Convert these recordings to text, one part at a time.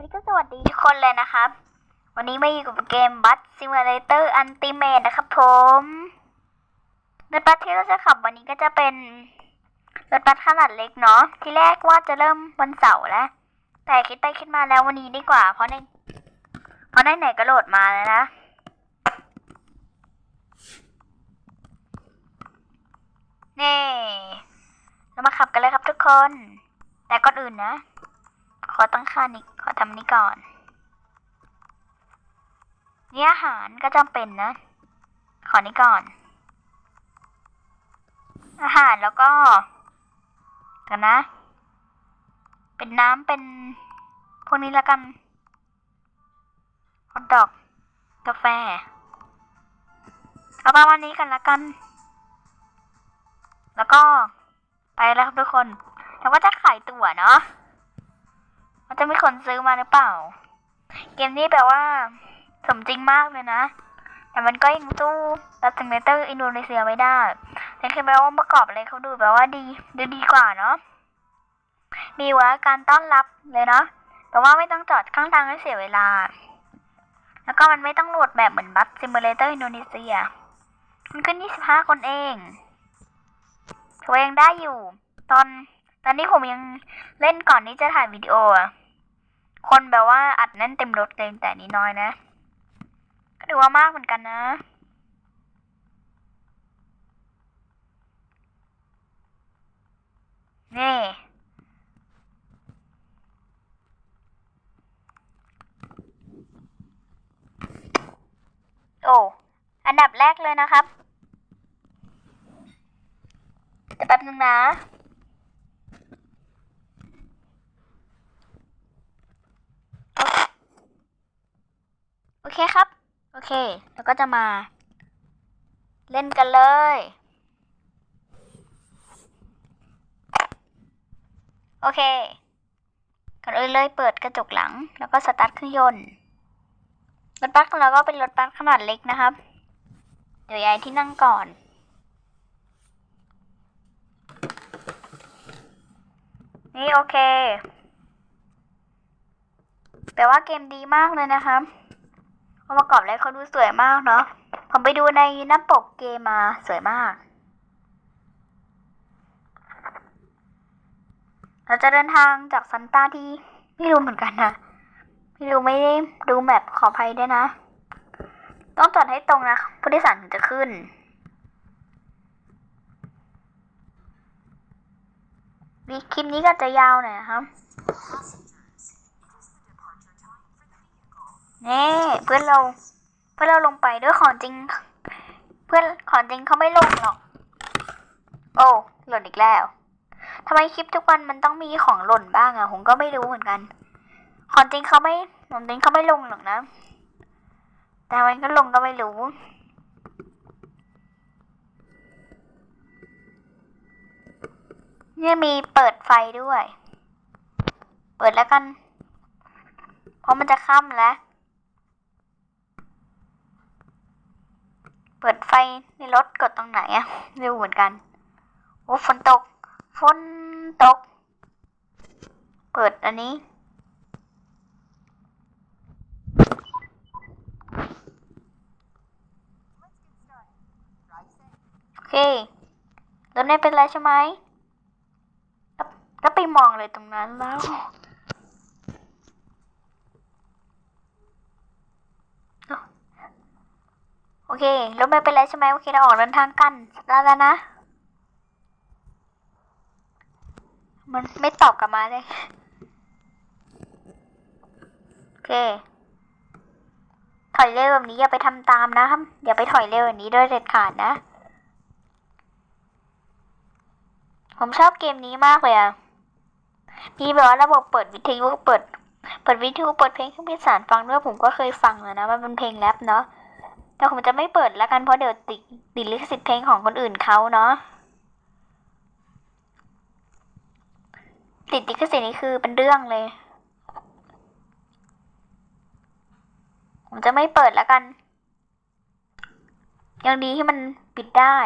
วันนี้ก็สวัสดีทุกคนเลยนะครับ วันนี้มาอยู่กับเกมบัสซิมูเลเตอร์อันติเมตนะครับผมรถบัสที่เราจะขับวันนี้ก็จะเป็นรถบัสขนาดเล็กเนาะที่แรกว่าจะเริ่มวันเสาร์แล้ว แต่คิดไปคิดมาแล้ววันนี้ดีกว่า เพราะในเพราะในไหนก็โหลดมาแล้วนะนี่เรามาขับกันเลยครับทุกคน แต่ก่อนอื่นนะ อตั้งค่านี้ขอทำนี้ก่อน นี่อาหารก็จำเป็นนะ ขอนี้ก่อน อาหารแล้วก็กันนะ เป็นน้ำเป็นพวกนี้แล้วกันฮอทดอกกาแฟ เอาประมาณนี้กันละกัน แล้วก็ไปแล้วครับทุกคน แล้วก็จะขายตั๋วเนาะ มันจะมีคนซื้อมาหรือเปล่า เกมนี้แปลว่า สมจริงมากเลยนะ แต่มันก็ยังสู้ลัตติเมเตอร์อินโดนีเซียไม่ได้แต่คือแปลว่าประกอบอะไรเขาดูแบบว่าดีดูดีกว่าเนาะมีว่าการต้อนรับเลยเนาะแต่ว่าไม่ต้องจอดข้างทางให้เสียเวลา แล้วก็มันไม่ต้องโหลดแบบเหมือนบัสซิมูเลเตอร์อินโดนีเซีย มันขึ้น 25 คนเองถือว่ายังได้อยู่ ตอนตอนนี้ผมยังเล่นก่อนที่จะถ่ายวิดีโออะ คนแบบว่าอัดแน่นเต็มรถเลยแต่นี้น้อยนะ ก็ถือว่ามากเหมือนกันนะ นี่โอ้ อันดับแรกเลยนะครับ แต่แป๊บนึงนะ เคครับ โอเคแล้วก็จะมา เล่นกันเลย โอเคก่อนอื่นเลยเปิดกระจกหลัง แล้วก็สตาร์ทเครื่องยนต์ รถบัสของเราก็เป็นรถบัสขนาดเล็กนะครับ เดี๋ยวยายที่นั่งก่อน นี่โอเค แปลว่าเกมดีมากเลยนะครับ องค์ประกอบอะไรเขาดูสวยมากเนาะผมไปดูในหน้าปกเกมมาสวยมาก เราจะเดินทางจากซันต้าที่ไม่รู้เหมือนกันนะไม่รู้ไม่ได้ดูแมปขออภัยด้วยนะ ต้องจอดให้ตรงนะผู้โดยสารถึงจะขึ้นคลิปนี้ก็จะยาวหน่อยนะครับ นี่เพื่อนเรา เพื่อนเราลงไปด้วยของจริง เพื่อนของจริงเขาไม่ลงหรอก โอ้หล่นอีกแล้วทำไมคลิปทุกวันมันต้องมีของหล่นบ้างอะผมก็ไม่รู้เหมือนกัน ของจริงเขาไม่ของจริงเขาไม่ลงหรอกนะ แต่มันก็ลงก็ไม่รู้เนี่ยมีเปิดไฟด้วย เปิดแล้วกัน เพราะมันจะค่ำแล้ว เปิดไฟในรถกดตรงไหนอะไม่รู้เหมือนกันโอ้ฝนตกฝนตก เปิดอันนี้ โอเครถไม่เป็นไรใช่ไหมแล้วแล้วไปมองเลยตรงนั้นแล้ว โอ เครถไม่เป็นไรใช่ไหมโอเค เราออกเดินทางกันได้แล้วนะ มันไม่ตอบกลับมาเลย โอเค ถอยเร็วแบบนี้อย่าไปทำตามนะครับ อย่าไปถอยเร็วแบบนี้ด้วยเด็ดขาดนะ ผมชอบเกมนี้มากเลยอะมีแบบว่าระบบเปิดวิทยุเปิด เปิดวิทยุเปิดเพลงให้พี่สารฟังด้วยผมก็เคยฟังแล้วนะมันเป็นเพลงแรปเนาะ แต่ผมจะไม่เปิดแล้วกันเพราะเดี๋ยวติดติดลิขสิทธิ์เพลงของคนอื่นเขาเนาะติดลิขสิทธิ์นี่คือเป็นเรื่องเลย ผมจะไม่เปิดแล้วกันยังดีที่มันปิดได้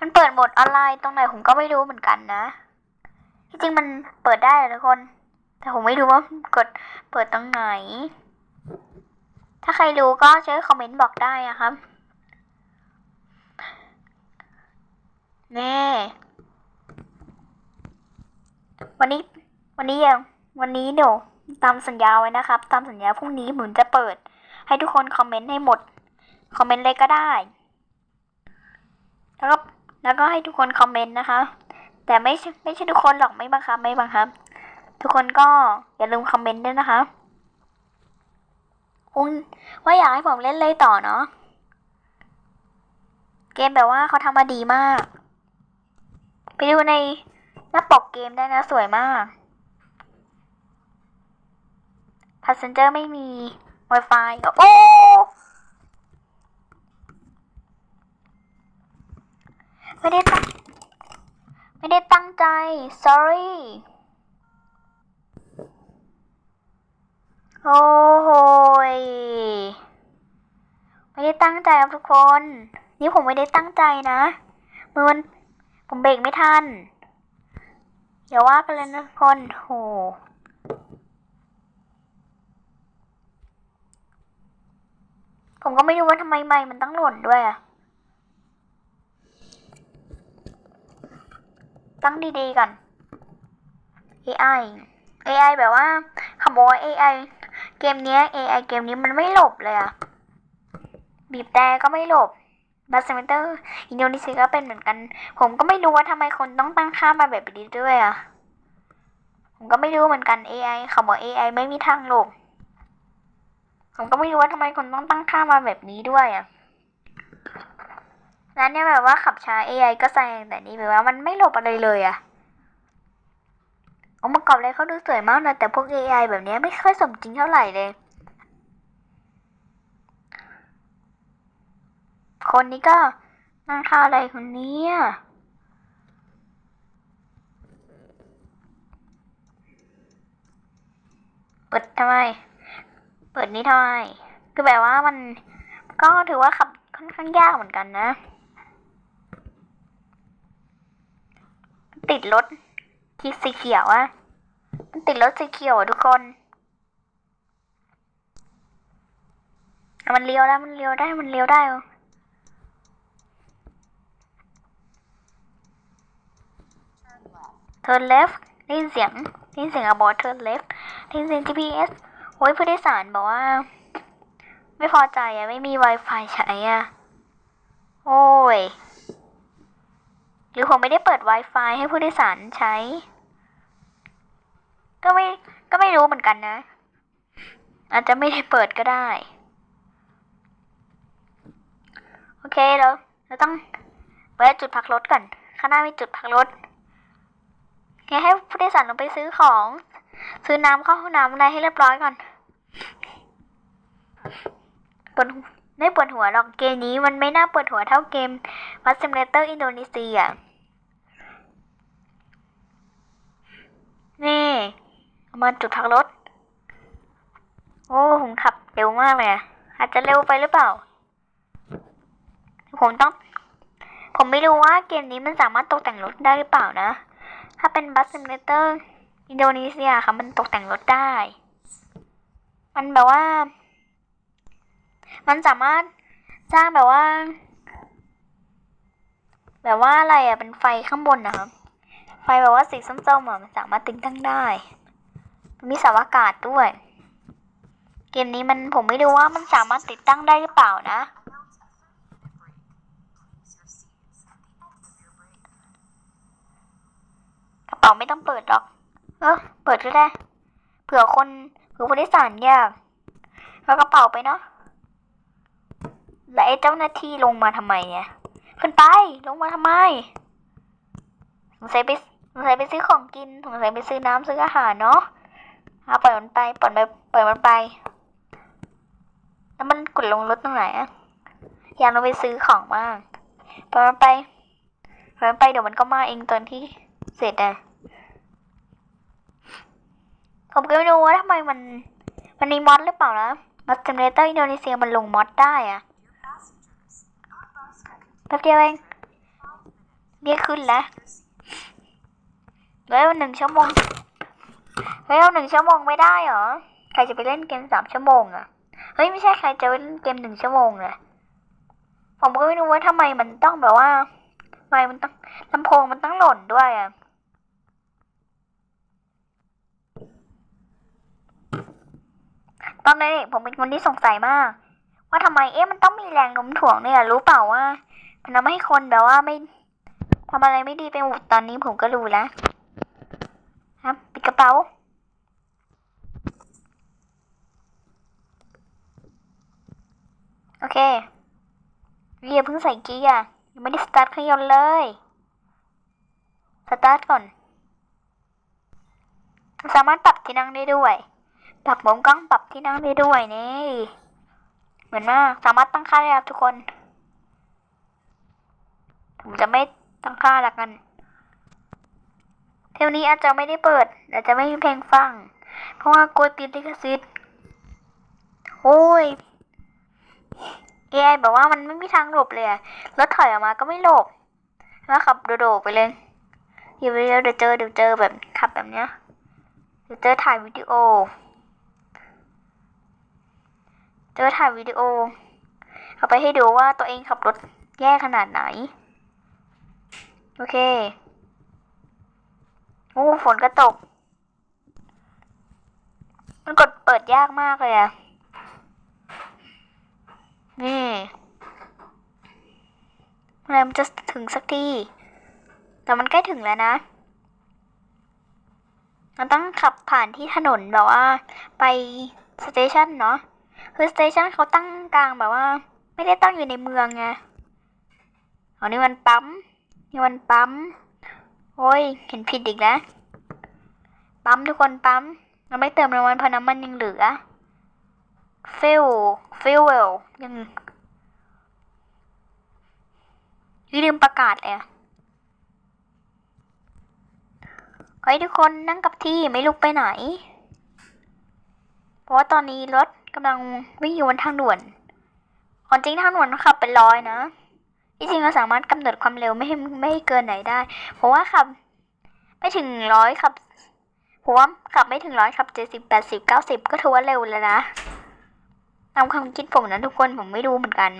มันเปิดโหมดออนไลน์ตรงไหนผมก็ไม่รู้เหมือนกันนะ ที่จริงมันเปิดได้อะทุกคน แต่ผมไม่รู้ว่ากดเปิดตรงไหน ถ้าใครรู้ก็ช่วยคอมเมนต์บอกได้อะครับแน่วันนี้ วันนี้ยังวันนี้เดี๋ยวตามสัญญาไว้นะครับ ตามสัญญาพรุ่งนี้ผมจะเปิด ให้ทุกคนคอมเมนต์ให้หมด คอมเมนต์เลยก็ได้ แล้วก็แล้วก็ให้ทุกคนคอมเมนต์นะคะ แต่ไม่ใช่ไม่ใช่ทุกคนหรอกไม่บังคับไม่บังคับ ทุกคนก็อย่าลืมคอมเมนต์ด้วยนะคะคุณว่าอยากให้ผมเล่นเลยต่อเนาะ เกมแบบว่าเขาทำมาดีมาก ไปดูในหน้าปกเกมได้นะสวยมาก Passenger ไม่มี Wi-Fi โอ้ไม่ได้ตั้งไม่ได้ตั้งใจ sorry โอ้โหยไม่ได้ตั้งใจครับทุกคน นี่ผมไม่ได้ตั้งใจนะมือมันผมเบรกไม่ทันอย่าว่ากันเลยนะทุกคนโหผมก็ไม่รู้ว่าทำไมไม่มันต้องหล่นด้วยอะตั้งดีๆก่อน AI AI แบบว่าคำบอกว่า AI เกมเนี้ย AI เกมนี้มันไม่หลบเลยอะบีบแต่ก็ไม่หลบบัสเมเตอร์อินโดนีเซียก็เป็นเหมือนกัน ผมก็ไม่รู้ว่าทำไมคนต้องตั้งค่ามาแบบนี้ด้วยอะผมก็ไม่รู้เหมือนกัน AI เขาบอก AI ไม่มีทางหลบผมก็ไม่รู้ว่าทำไมคนต้องตั้งค่ามาแบบนี้ด้วยอะแล้วเนี่ยแบบว่าขับช้า AI ก็แซงแต่นี่แบบว่ามันไม่หลบอะไรเลยอะ องค์ประกอบอะไรเขาดูสวยมากนะแต่พวก AI แบบนี้ไม่ค่อยสมจริงเท่าไหร่เลย คนนี้ก็นั่งท่าอะไรคนนี้เปิดทำไม เปิดนี้ทำไม คือแบบว่ามันก็ถือว่าขับค่อนข้างยากเหมือนกันนะ ติดรถ ที่สีเขียวอะมันติดรถสีเขียวทุกคน มันเลี้ยวแล้วมันเลี้ยวได้มันเลี้ยวได้เหรอ turn left ได้ยินเสียงได้ยินเสียงอะบอก turn left ได้ยินเสียง GPS โอ้ยผู้โดยสารบอกว่า ไม่พอใจอะไม่มี Wi-Fi ใช้อะโอ้ย หรือผมไม่ได้เปิด Wi-Fi ให้ผู้โดยสารใช้ ก็ไม่ก็ไม่รู้เหมือนกันนะ อาจจะไม่ได้เปิดก็ได้ โอเคเราเราต้องไปจุดพักรถก่อนข้างหน้ามีจุดพักรถงั้นให้ผู้โดยสารลงไปซื้อของ ซื้อน้ำเข้าห้องน้ำอะไรให้เรียบร้อยก่อนปวดไม่ปวดหัวหรอกเกมนี้มันไม่น่าปวดหัวเท่าเกมวัดซิมเลเตอร์อินโดนีเซีย นี่เอา มาจุดพักรถ โอ้ผมขับเร็วมากเลยอะอาจจะเร็วไปหรือเปล่า ผมต้อง ผมไม่รู้ว่าเกมนี้มันสามารถตกแต่งรถได้หรือเปล่านะ ถ้าเป็นบัสซิมเลเตอร์อินโดนีเซียค่ะ มันตกแต่งรถได้ มันแบบว่า มันสามารถสร้างแบบว่า แบบว่าอะไรอะเป็นไฟข้างบนนะครับ ไฟแบบว่าสีส้มๆอะมันสามารถติดตั้งได้ มีสาอากาศด้วย เกมนี้มันผมไม่รู้ว่ามันสามารถติดตั้งได้หรือเปล่านะ กระเป๋าไม่ต้องเปิดหรอก เออเปิดก็ได้ เผื่อคนเผื่อผู้โดยสารยากแล้วกระเป๋าไปเนาะและไอ้เจ้าหน้าที่ลงมาทำไมเนี่ยขึ้นไปลงมาทำไมสงสัยไปสงสัยไปซื้อของกินสงสัยไปซื้อน้ำซื้ออาหารเนาะ เอาปล่อยมันไปปล่อยมันปล่อยมันไป แล้วมันกดลงรถตรงไหนอะอยากลงไปซื้อของบ้างปล่อยมันไปปล่อยมันไปเดี๋ยวมันก็มาเองตอนที่เสร็จอะผมก็ไม่รู้ว่าทำไมมัน มันมีมอดหรือเปล่านะมัสเตอร์เตอร์อินโดนีเซียมันลงมอดได้อะแป๊บเดียวเองเรียกขึ้นแล้วเฮ้ยหนึ่งชั่วโมง เฮ้ยเอาหนึ่งชั่วโมงไม่ได้เหรอ ใครจะไปเล่นเกมสามชั่วโมงอะเฮ้ยไม่ใช่ใครจะเล่นเกมหนึ่งชั่วโมงอะผมก็ไม่รู้ว่าทำไมมันต้องแบบว่าทำไมมันต้องลำโพงมันต้องหล่นด้วยอะตอนเด็กผมเป็นคนที่สงสัยมาก ว่าทำไมเอ๊ะมันต้องมีแรงโน้มถ่วงเนี่ยรู้เปล่าว่ามันทำให้คนแบบว่าไม่ทำอะไรไม่ดีไปหมดตอนนี้ผมก็รู้แล้วครับปิดกระเป๋า โอเคเรียเพิ่งใส่เกียร์ยังไม่ได้สตาร์ทเครื่องยนต์เลย สตาร์ทก่อน สามารถปรับที่นั่งได้ด้วย ปรับมุมกล้องปรับที่นั่งได้ด้วยนี่ เหมือนมาก สามารถตั้งค่าได้ครับทุกคน ผมจะไม่ตั้งค่าละกัน เทวนี้อาจจะไม่ได้เปิด อาจจะไม่มีเพลงฟัง เพราะว่ากลัวติดลิขสิทธิ์โอ้ย AI แบบว่ามันไม่มีทางหลบเลยรถถอยออกมาก็ไม่หลบแล้วขับโดดๆไปเลยเดี๋ยวเดี๋ยวเดี๋ยวเจอเดี๋ยวเจอแบบขับแบบเนี้ยเดี๋ยวเจอถ่ายวิดีโอ เจอถ่ายวิดีโอ เอาไปให้ดูว่าตัวเองขับรถแย่ขนาดไหน โอเค โอ้ฝนก็ตก มันกดเปิดยากมากเลยอะ นี่เมื่อไรมันจะถึงสักที แต่มันใกล้ถึงแล้วนะมันต้องขับผ่านที่ถนนแบบว่า ไปสเตชันเนาะ คือสเตชันเขาตั้งกลางแบบว่า ไม่ได้ตั้งอยู่ในเมืองไงอ๋อนี่มันปั๊ม นี่มันปั๊ม โอ้ย เห็นผิดอีกแล้ว ปั๊มทุกคนปั๊ม เราไม่เติมน้ำมันเพราะน้ำมันยังเหลือ ฟิลฟิลเวลยังลืมประกาศเลยอะขอให้ทุกคนนั่งกับที่ไม่ลุกไปไหน เพราะว่าตอนนี้รถกำลังวิ่งอยู่บนทางด่วนความจริงทางด่วนขับเป็นร้อยนะที่จริงเราสามารถกำหนดความเร็วไม่ให้ไม่ให้เกินไหนได้ เพราะว่าขับ ไม่ถึงร้อยขับผมว่าขับไม่ถึงร้อยขับเจ็ดสิบแปดสิบเก้าสิบก็ถือว่าเร็วแล้วนะ ตามความคิดผมนะทุกคนผมไม่รู้เหมือนกัน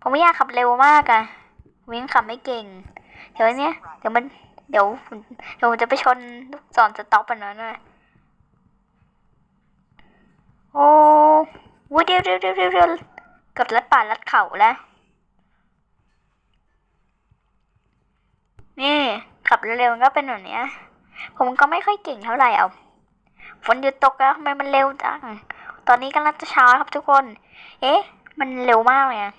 ผมไม่อยากขับเร็วมากอะผมยังขับไม่เก่ง เดี๋ยวเนี้ยเดี๋ยวมันเดี๋ยวเดี๋ยวจะไปชนลูกศรสต็อปอันนั้นเลยโอ้วูเดียวเดียวเดียวเดียวเดียวเกับลัดป่าลัดเข่าแล้วนี่ขับเร็วๆก็เป็นแบบเนี้ยผมก็ไม่ค่อยเก่งเท่าไหร่เอาฝนหยุดตกแล้วทำไมมันเร็วจัง ตอนนี้กำลังจะเช้าครับทุกคน เอ๊ะ มันเร็วมากเลยอะ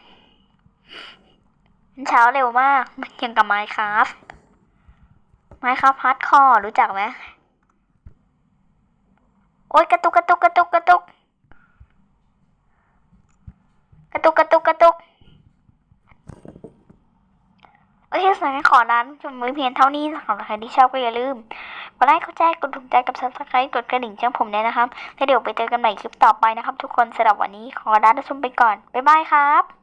มันเช้าเร็วมากมันย่างกับไมค์ครับไมค์ครับฮาร์ดคอร์รู้จักไหมโอ๊ยกระตุกกระตุกกระตุกกระตุกกระตุกกระตุกกระตุกโอเคสำหรับขอร้านจนมือเพียงเท่านี้สำหรับใครที่ชอบก็อย่าลืม ดไลค์กดแชร์กดถูกใจกับซับสไครต์กดกระดิ่งแจ้งผมด้วยนะครับแล้วเดี๋ยวไปเจอกันใหม่คลิปต่อไปนะครับ ทุกคนสำหรับวันนี้ขอลาท่านผู้ชมไปก่อนบ๊ายบายครับ